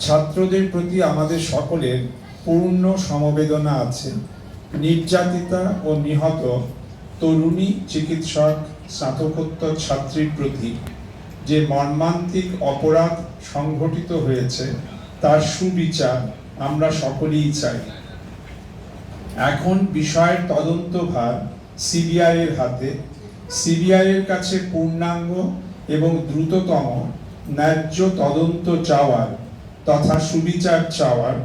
ছাত্রদের প্রতি আমাদের সকলের পূর্ণ সমবেদনা আছে। নির্যাতিতা ও নিহত তরুণী চিকিৎসক, স্নাতকোত্তর ছাত্রীর প্রতি যে মর্মান্তিক অপরাধ সংঘটিত হয়েছে, তার সুবিচার আমরা সকলেই চাই। এখন বিষয়ের তদন্তভার সিবিআই এর হাতে। সিবিআই এর কাছে পূর্ণাঙ্গ এবং দ্রুততম ন্যায্য তদন্ত চাওয়ার তথা সুবিচার চাওয়ার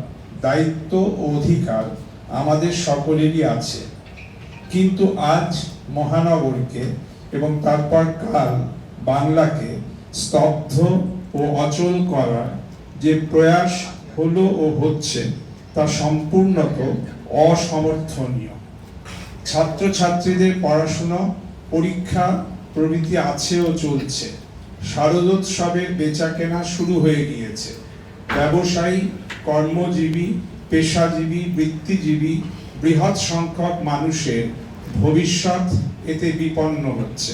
দায়িত্ব ও অধিকার আমাদের সকলেরই আছে। কিন্তু আজ মহানগরকে এবং তারপর কাল বাংলাকে স্তব্ধ ও অচল করার যে প্রয়াস হলো ও হচ্ছে তা সম্পূর্ণত অসমর্থনীয়। ছাত্রছাত্রীদের পড়াশোনা, পরীক্ষা প্রভৃতি আছে ও চলছে। শারদোৎসবের বেচাকেনা শুরু হয়ে গিয়েছে। ব্যবসায়ী, কর্মজীবী, পেশাজীবী, বৃত্তিজীবী, বৃহৎ সংখ্যক মানুষের ভবিষ্যৎ এতে বিপন্ন হচ্ছে।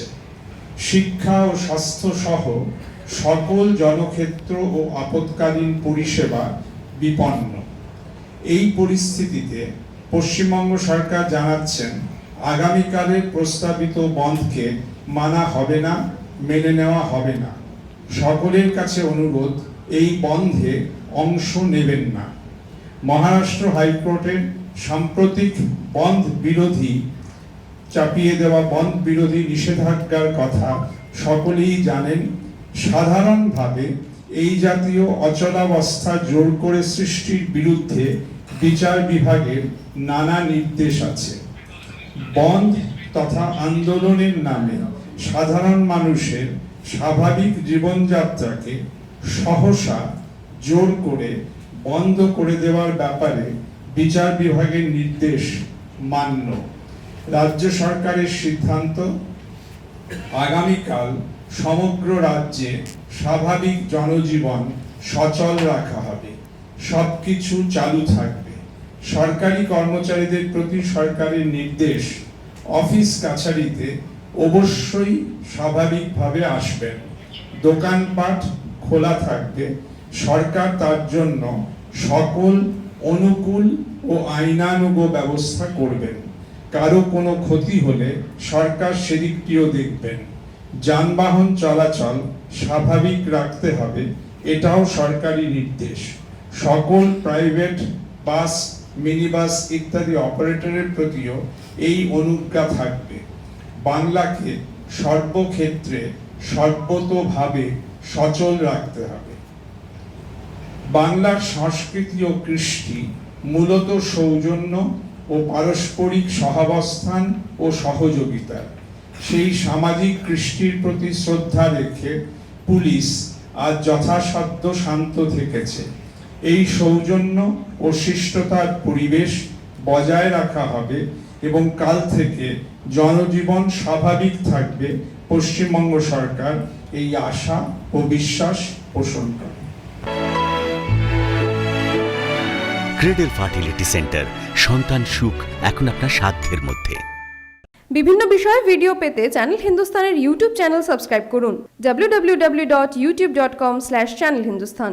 শিক্ষা ও স্বাস্থ্য সহ সকল জনক্ষেত্র ও আপৎকালীন পরিষেবা বিপন্ন। এই পরিস্থিতিতে পশ্চিমবঙ্গ সরকার জানাচ্ছেন, আগামীকালের প্রস্তাবিত বন্ধকে মানা হবে না, মেনে নেওয়া হবে না। সকলের কাছে অনুরোধ এই বন্ধে অংশ নেবেন না। মহারাষ্ট্র হাইকোর্টের সাম্প্রতিক বন্ধ বিরোধী, চাপিয়ে দেওয়া বন্ধ বিরোধী নিষেধাজ্ঞার কথা সকলেই জানেন। সাধারণভাবে এই জাতীয় অচলাবস্থা জোর করে সৃষ্টির বিরুদ্ধে বিচার বিভাগের নানা নির্দেশ আছে। বন্ধ তথা আন্দোলনের নামে সাধারণ মানুষের স্বাভাবিক জীবনযাত্রাকে সহসা জোর করে বন্ধ করে দেওয়ার ব্যাপারে বিচার বিভাগের নির্দেশ মান্য। রাজ্য সরকারের সিদ্ধান্ত, আগামীকাল সমগ্র রাজ্যে স্বাভাবিক জনজীবন সচল রাখা হবে। সবকিছু চালু থাকবে। সরকারি কর্মচারীদের প্রতি সরকারের নির্দেশ, অফিস কাছারিতে অবশ্যই স্বাভাবিকভাবে আসবেন। দোকানপাট খোলা থাকবে। সরকার তার জন্য সকল অনুকূল ও আইনানুগ ব্যবস্থা করবেন। কারও কোনো ক্ষতি হলে সরকার সেদিকটিও দেখবেন। যানবাহন চলাচল স্বাভাবিক রাখতে হবে, এটাও সরকারি নির্দেশ। সকল প্রাইভেট বাস, মিনিবাস ইত্যাদি অপারেটরের প্রতিও এই অনুজ্ঞা থাকবে। বাংলাকে সর্বক্ষেত্রে সর্বতোভাবে সচল রাখতে হবে। বাংলার সংস্কৃতি ও কৃষ্টি মূলত সৌজন্য ও পারস্পরিক সহাবস্থান ও সহযোগিতার সেই সামাজিক কৃষ্টির প্রতি শ্রদ্ধা রেখে পুলিশ আজ যথাসাধ্য শান্ত থেকেছে। এই সৌজন্য ও শিষ্টতার পরিবেশ বজায় রাখা হবে এবং কাল থেকে জনজীবন স্বাভাবিক থাকবে পশ্চিমবঙ্গ সরকার এই আশা ও বিশ্বাস পোষণ করে। ক্রেডেল ফার্টিলিটি সেন্টার সন্তান সুখ এখন আপনার সাধ্যের মধ্যে। বিভিন্ন বিষয়ে ভিডিও পেতে চ্যানেল হিন্দুস্তানের ইউটিউব চ্যানেল সাবস্ক্রাইব করুন www.youtube.com/channelhindustan